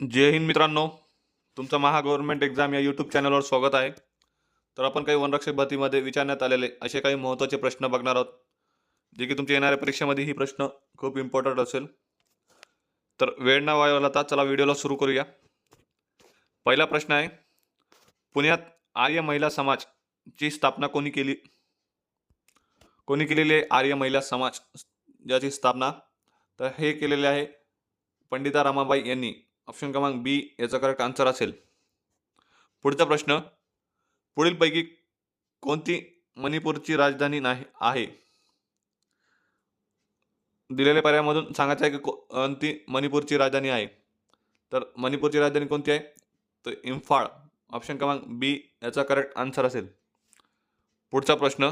जय हिंद मित्रांनो. तुमचं Maha government exam या यूट्यूब चॅनलवर स्वागत आहे. तर आपण काही वनरक्षक भरतीमध्ये विचारण्यात आलेले असे काही महत्त्वाचे प्रश्न बघणार आहोत. जे की तुमच्या येणाऱ्या परीक्षेमध्ये ही प्रश्न खूप इम्पॉर्टंट असेल. तर वेळ न वाया तर चला व्हिडिओला सुरू करूया. पहिला प्रश्न आहे पुण्यात आर्य महिला समाजची स्थापना कोणी केली? कोणी केलेली आहे आर्य महिला समाज ज्याची स्थापना? तर हे केलेले आहे पंडिता रामाबाई यांनी. ऑप्शन क्रमांक बी याचा करेक्ट आन्सर असेल. पुढचा प्रश्न पुढीलपैकी कोणती मणिपूरची राजधानी नाही आहे? दिलेल्या पर्यायामधून सांगायचं आहे की को- कोणती मणिपूरची राजधानी आहे? तर मणिपूरची राजधानी कोणती आहे? तर इम्फाळ. ऑप्शन क्रमांक बी याचा करेक्ट आन्सर असेल. पुढचा प्रश्न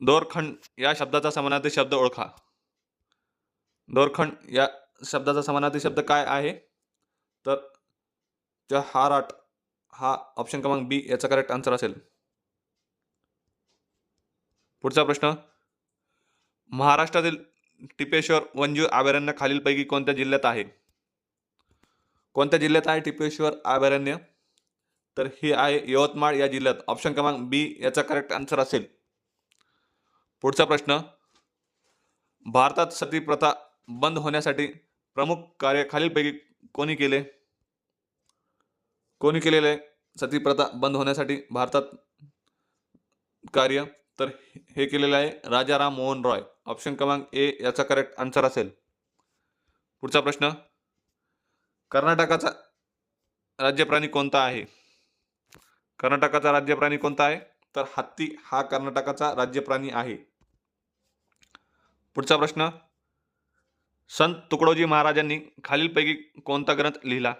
दोरखंड या शब्दाचा समानार्थी शब्द ओळखा. दोरखंड या शब्दाचा समानार्थी शब्द काय आहे? तर जहाराट हा ऑप्शन क्रमांक बी याचा करेक्ट आन्सर असेल. पुढचा प्रश्न. महाराष्ट्रातील टिपेश्वर वन्यजीव अभयारण्य खालीलपैकी कोणत्या जिल्ह्यात आहे? कोणत्या जिल्ह्यात आहे टिपेश्वर अभयारण्य तर हे आहे यवतमाळ या जिल्ह्यात. ऑप्शन क्रमांक बी याचा करेक्ट आन्सर असेल. पुढचा प्रश्न. भारतात सती प्रथा बंद होण्यासाठी प्रमुख कार्य खालीलपैकी कोणी केले? कोणी केलेले आहे सती प्रथा बंद होण्यासाठी भारतात कार्य? तर हे केलेलं आहे राजाराम मोहन रॉय. ऑप्शन क्रमांक ए याचा करेक्ट आन्सर असेल. पुढचा प्रश्न. कर्नाटकाचा राज्यप्राणी कोणता आहे? कर्नाटकाचा राज्यप्राणी कोणता आहे? तर हत्ती हा कर्नाटकाचा राज्यप्राणी आहे. पुढचा प्रश्न. संत तुकडोजी महाराजांनी खालीलपैकी कोणता ग्रंथ लिहिला?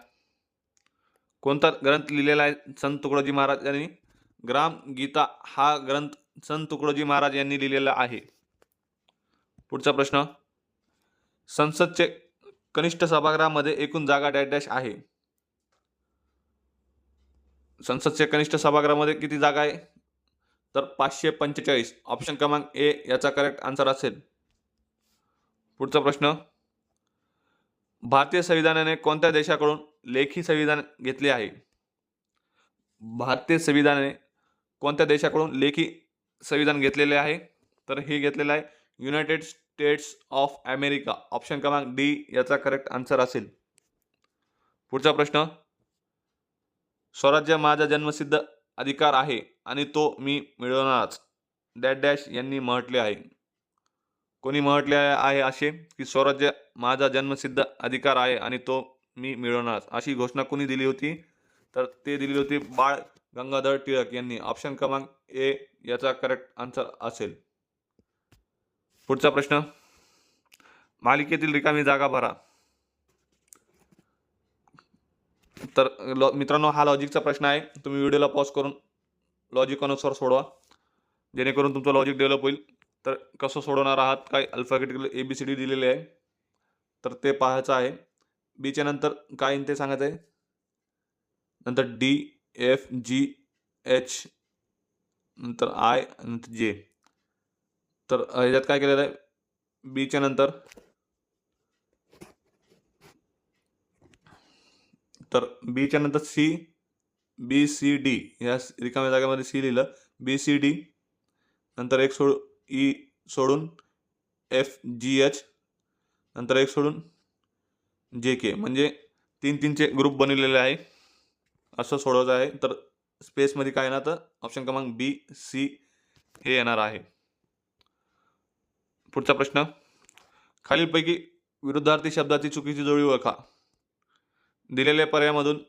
कोणता ग्रंथ लिहिलेला आहे संत तुकडोजी महाराजांनी? ग्राम गीता हा ग्रंथ संत तुकडोजी महाराज यांनी लिहिलेला आहे. पुढचा प्रश्न. संसदचे कनिष्ठ सभागृहामध्ये एकूण जागा डॅश डॅश आहे. संसदचे कनिष्ठ सभागृहामध्ये किती जागा आहे? तर पाचशे पंचेचाळीस. ऑप्शन क्रमांक ए याचा करेक्ट आन्सर असेल. पुढचा प्रश्न. भारतीय संविधानाने कोणत्या देशाकडून लेखी संविधान घेतले आहे? भारतीय संविधानाने कोणत्या देशाकडून लेखी संविधान घेतलेले आहे? तर हे घेतलेलं आहे United States of America option क्रमांक डी याचा करेक्ट आन्सर असेल. पुढचा प्रश्न. स्वराज्य माझा जन्मसिद्ध अधिकार आहे आणि तो मी मिळवणारच. डॅश डॅश यांनी म्हटले आहे. कोणी म्हटले आहे असे की स्वराज्य माझा जन्मसिद्ध अधिकार आहे आणि तो मी मिळवणार अशी घोषणा कोणी दिली होती? तर ते दिली होती बाळ गंगाधर टिळक यांनी. ऑप्शन क्रमांक ए याचा करेक्ट आन्सर असेल. पुढचा प्रश्न. मालिकेतील रिकामी जागा भरा. तर लॉ मित्रांनो हा लॉजिकचा प्रश्न आहे. तुम्ही व्हिडिओला पॉज करून लॉजिक अनुसार सोडवा. जेणेकरून तुमचं लॉजिक डेव्हलप होईल. तर कसं सोडवणार आहात? काय alphabetical A B C D दिलेले आहे. तर ते पाहायचं आहे. बीच्या नंतर काय ते सांगायचं आहे? नंतर डी एफ जी एच नंतर आय नंतर जे तर ह्याच्यात काय केलेलं आहे? बीच्या नंतर तर बीच्या नंतर सी बी सी डी या रिकाम्या जागेमध्ये सी लिहिलं. बी सी डी नंतर एक सोड ई सोडून एफ जी एच नंतर एक सोडून जे के म्हणजे तीन तीनचे ग्रुप बनवलेले आहे. असं सोडवायचं आहे. तर स्पेसमध्ये काय येणार तर ऑप्शन क्रमांक बी सी हे येणार आहे. पुढचा प्रश्न. खालीलपैकी विरुद्धार्थी शब्दाची चुकीची जोडी ओळखा. दिलेल्या पर्यायामधून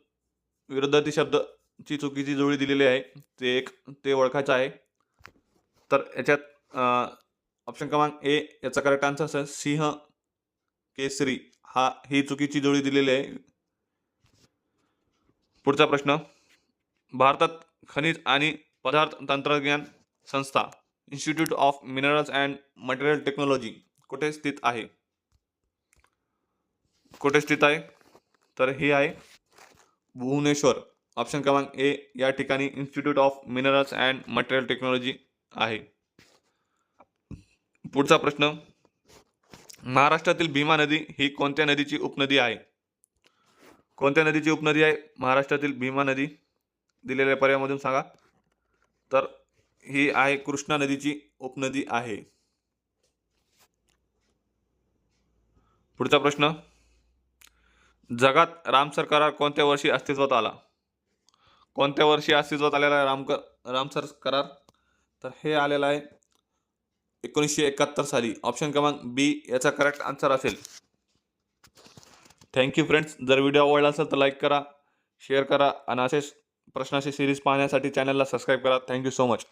विरुद्धार्थी शब्दाची चुकीची जोडी दिलेली आहे. ते एक ते ओळखायचं आहे. तर याच्यात ऑप्शन क्रमांक ए याचा करेक्ट आन्सर असेल सिंह केसरी. हा ही चुकीची जोडी दिलेली आहे. पुढचा प्रश्न. भारतात खनिज आणि पदार्थ तंत्रज्ञान संस्था Institute of Minerals and Material Technology कुठे स्थित आहे? कुठे स्थित आहे? तर ही आहे भुवनेश्वर. ऑप्शन क्रमांक ए या ठिकाणी Institute of Minerals and Material Technology आहे. पुढचा प्रश्न. महाराष्ट्रातील भीमा नदी ही कोणत्या नदीची उपनदी आहे? कोणत्या नदीची उपनदी आहे? महाराष्ट्रातील भीमा नदी दिलेल्या पर्यायामधून सांगा. तर ही आहे कृष्णा नदीची उपनदी आहे. पुढचा प्रश्न. जगात रामसर करार कोणत्या वर्षी अस्तित्वात आला? कोणत्या वर्षी अस्तित्वात आलेला आहे रामकर रामसर करार तर हे आलेलं आहे एकोणीसशे एकाहत्तर साली. ऑप्शन क्रमांक बी याचा करेक्ट आन्सर असेल. थँक्यू फ्रेंड्स जर व्हिडिओ आवडला असेल तर लाईक करा शेअर करा आणि असेच प्रश्नाची सिरीज पाहण्यासाठी चॅनलला सबस्क्राईब करा. Thank you so much